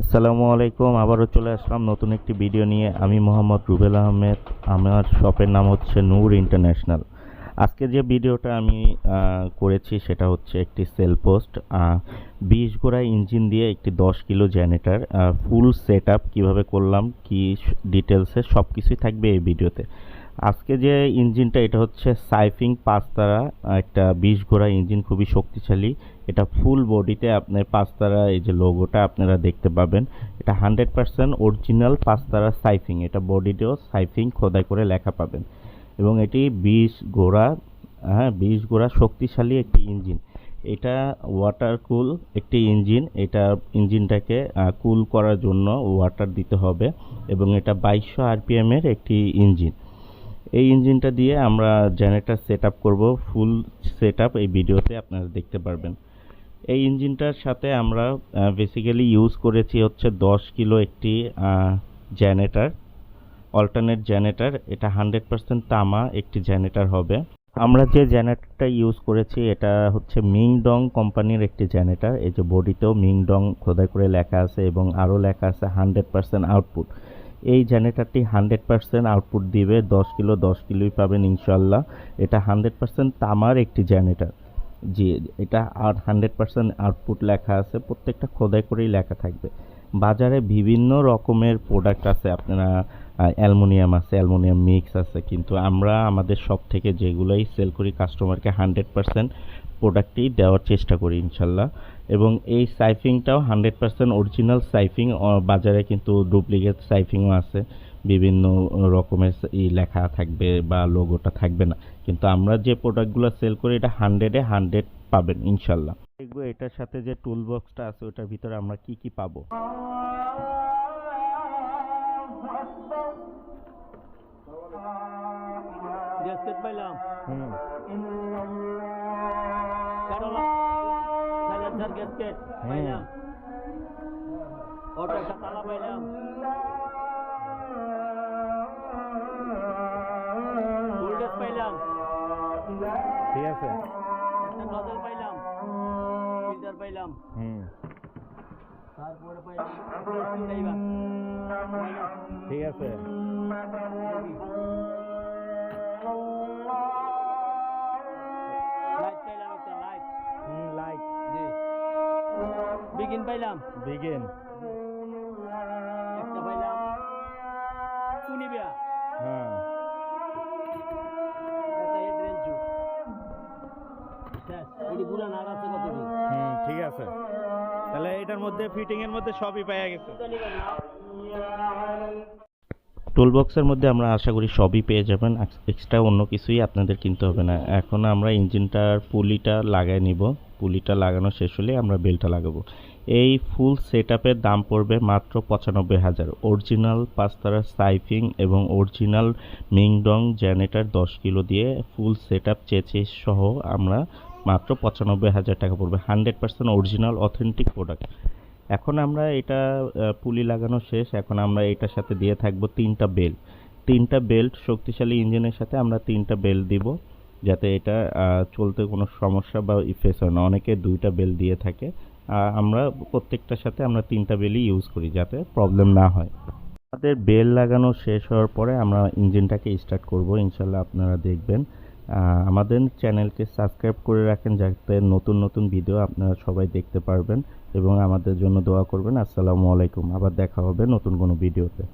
আসসালামু আলাইকুম, আবারও চলে আসলাম নতুন একটি ভিডিও নিয়ে। আমি মোহাম্মদ রুবেল আহমেদ, আমার শপের নাম হচ্ছে নূর ইন্টারন্যাশনাল। আজকে যে ভিডিওটা আমি করেছি সেটা হচ্ছে একটি সেল পোস্ট বিশ গোড়া ইঞ্জিন দিয়ে একটি দশ kilo generator full set up কীভাবে করলাম, কি ডিটেলসে সব কিছুই থাকবে এই ভিডিওতে। আজকে যে ইঞ্জিনটা, এটা হচ্ছে সাইফিং পাঁচতারা, একটা বিশ ঘোড়া ইঞ্জিন, খুবই শক্তিশালী। এটা ফুল বডিতে আপনার পাঁচতারা, এই যে লোগোটা আপনারা দেখতে পাবেন। এটা হান্ড্রেড পার্সেন্ট অরিজিনাল পাঁচতারা সাইফিং, এটা বডিতেও সাইফিং খোদাই করে লেখা পাবেন। এবং এটি বিশ ঘোড়া হ্যাঁ বিশ ঘোড়া শক্তিশালী একটি ইঞ্জিন। এটা ওয়াটার কুল একটি ইঞ্জিন, এটা ইঞ্জিনটাকে কুল করার জন্য ওয়াটার দিতে হবে। এবং এটা বাইশশো আরপিএমের একটি ইঞ্জিন। এই ইঞ্জিনটা দিয়ে আমরা জেনারেটর সেট আপ করব, ফুল সেট এই ভিডিওতে আপনারা দেখতে পারবেন। এই ইঞ্জিনটার সাথে আমরা বেসিক্যালি ইউজ করেছি হচ্ছে দশ কিলো একটি জেনারেটর অল্টারনেট জেনারেটর। এটা হান্ড্রেড পার্সেন্ট তামা একটি জেনারেটর হবে। আমরা যে জেনারেটরটা ইউজ করেছি, এটা হচ্ছে মিংডং কোম্পানির একটি জেনারেটর। এই যে বডিতেও মিংডং খোদাই করে লেখা আছে এবং আরও লেখা আছে হান্ড্রেড পার্সেন্ট আউটপুট এই জেনেটারটি হান্ড্রেড পারসেন্ট আউটপুট দিবে, দশ কিলো, দশ কিলোই পাবেন ইনশাল্লাহ এটা হান্ড্রেড পারসেন্ট তামার একটি জেনারেটার জি, এটা আর হান্ড্রেড পারসেন্ট আউটপুট লেখা আছে, প্রত্যেকটা খোদাই করেই লেখা থাকবে। বাজারে বিভিন্ন রকমের প্রোডাক্ট আছে, আপনারা অ্যালুমিনিয়াম আছে, অ্যালুমিনিয়াম মিক্স আছে, কিন্তু আমরা আমাদের সব থেকে যেগুলোই সেল করি কাস্টমারকে হান্ড্রেড পার্সেন্ট প্রোডাক্টই দেওয়ার চেষ্টা করি, ইনশাল্লাহ। এবং এই সাইফিংটাও হান্ড্রেড পার্সেন্ট অরিজিনাল সাইফিং বাজারে কিন্তু ডুপ্লিকেট সাইফিংও আছে। বিভিন্ন রকমের ই লেখা থাকবে বা লোগোটা থাকবে না। কিন্তু আমরা যে প্রোডাক্টগুলো সেল করি, এটা হান্ড্রেডে হান্ড্রেড পাবেন, ইনশাল্লাহ। দেখব এটার সাথে যে টুল বক্সটা আছে, ওটার ভিতরে আমরা কি কি পাবো। গ্যাসকেট পাইলাম সাইলেন্সার গ্যাসকেট পাইলাম অটো একটা তালা পাইলাম ভোল্টেজ পাইলাম ঠিক আছে একটা পাইলাম ফিল্টার পাইলাম হুম তারপরে ঠিক আছে। বিগিন পাইলাম। বিগিন। একটা পাইলাম। কুনিবিয়া হ্যাঁ। ঠিক আছে। তাহলে এটার মধ্যে ফিটিং এর মধ্যে সবই পাওয়া গেছে। টুল বক্সের মধ্যে আমরা আশা করি সবই পেয়ে যাবেন। এক্সট্রা অন্য কিছুই আপনাদের কিনতে হবে না। এখন আমরা ইঞ্জিনটার পুলিটা লাগাই নিব। পুলিটা লাগানো শেষ হলে আমরা বেলটা লাগাবো। এই ফুল সেট দাম পড়বে মাত্র পঁচানব্বই হাজার। অরিজিনাল পাঁচতারা সাইফিং এবং অরিজিনাল মিংডং জেনারেটর দশ কিলো দিয়ে ফুল সেট আপ চেচে সহ আমরা মাত্র পঁচানব্বই হাজার টাকা পড়বে। Hundred percent original authentic product এখন আমরা এটা পুলি লাগানো শেষ। এখন আমরা এটার সাথে দিয়ে থাকব তিনটা বেল্ট তিনটা বেল্ট শক্তিশালী ইঞ্জিনের সাথে আমরা তিনটা বেল্ট দিব, যাতে এটা চলতে কোনো সমস্যা বা ইফেক্ট হয় না। অনেকে দুইটা বেল্ট দিয়ে থাকে। আমরা প্রত্যেকটার সাথে আমরা তিনটা বেলই ইউজ করি, যাতে প্রবলেম না হয়। আমাদের বেল লাগানো শেষ হওয়ার পরে আমরা ইঞ্জিনটাকে স্টার্ট করব। ইনশাল্লাহ আপনারা দেখবেন। আমাদের চ্যানেলকে সাবস্ক্রাইব করে রাখেন যাতে নতুন নতুন ভিডিও আপনারা সবাই দেখতে পারবেন এবং আমাদের জন্য দোয়া করবেন। আসসালামু আলাইকুম। আবার দেখা হবে নতুন কোনো ভিডিওতে।